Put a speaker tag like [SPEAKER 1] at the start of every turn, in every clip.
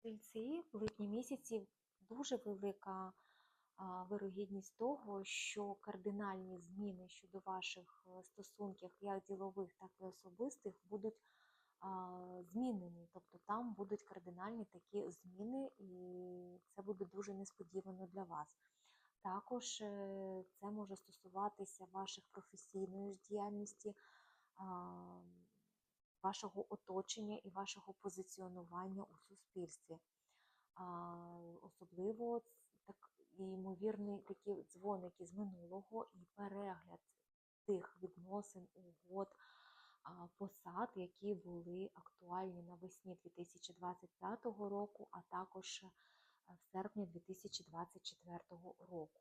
[SPEAKER 1] Стрільці в липні місяці дуже велика вирогідність того, що кардинальні зміни щодо ваших е, стосунків, як ділових, так і особистих, будуть змінені. Тобто там будуть кардинальні такі зміни, і це буде дуже несподівано для вас. Також е, це може стосуватися ваших професійної діяльності, вашого оточення і вашого позиціонування у суспільстві. А, Особливо так, ймовірні такі дзвоники з минулого і перегляд тих відносин, угод, посад, які були актуальні навесні 2025 року, а також е, в серпні 2024 року.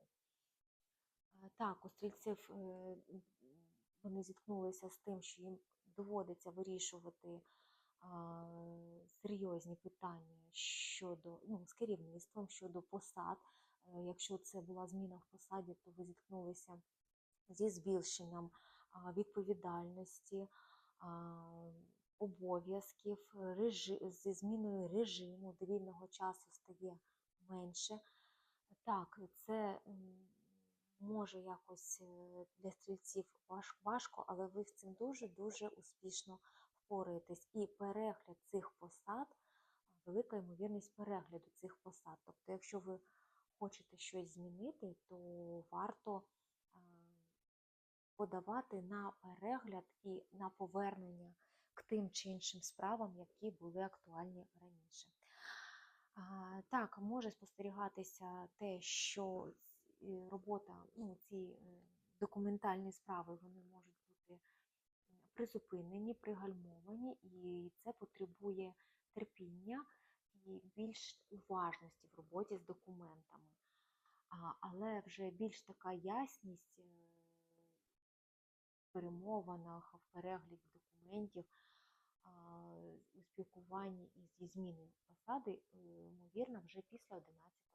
[SPEAKER 1] Е, Так, у стрільців е, вони зіткнулися з тим, що їм доводиться вирішувати серйозні питання щодо ну, з керівництвом щодо посад. Е, Якщо це була зміна в посаді, то ви зіткнулися зі збільшенням відповідальності, обов'язків, зі зміною режиму, довільного часу стає менше. Так, це може якось е, для стрільців важко, але ви з цим дуже-дуже успішно впораєтесь. І перегляд цих посад, велика ймовірність перегляду цих посад. Тобто, якщо ви хочете щось змінити, то варто подавати на перегляд і на повернення к тим чи іншим справам, які були актуальні раніше. Так, може спостерігатися те, що робота, ну, ці е, документальні справи вони можуть бути призупинені, пригальмовані, і це потребує терпіння і більш уважності в роботі з документами. Але вже більш така ясність е, в перемовинах, в перегляді документів, у спілкуванні і зі зміною посади, е, ймовірно, вже після 11 серпня.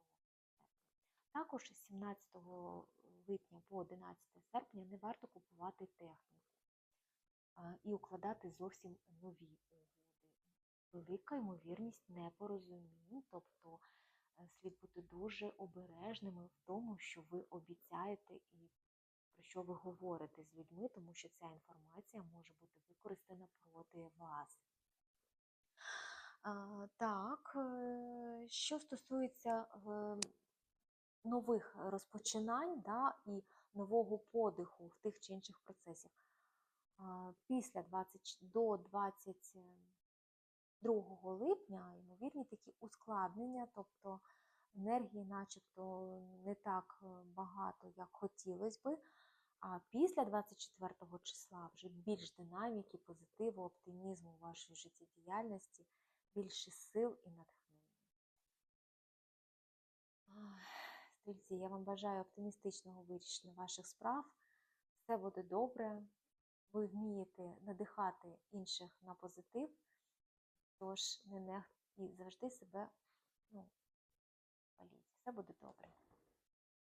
[SPEAKER 1] Також з 17 липня по 11 серпня не варто купувати техніку і укладати зовсім нові угоди. Велика ймовірність непорозумінь, тобто е, слід бути дуже обережними в тому, що ви обіцяєте і про що ви говорите з людьми, тому що ця інформація може бути використана проти вас. Так, е, що стосується нових розпочинань да, і нового подиху в тих чи інших процесах, після 20, до 22 липня ймовірні такі ускладнення, тобто енергії начебто не так е, багато, як хотілося би. А після 24 числа вже більш динаміки, позитиву, оптимізму у вашій життєдіяльності, більше сил і натхнення. Стрільці, я вам бажаю оптимістичного вирішення ваших справ. Все буде добре. Ви вмієте надихати інших на позитив, тож не нех і завжди себе ну, паліть. Все буде добре.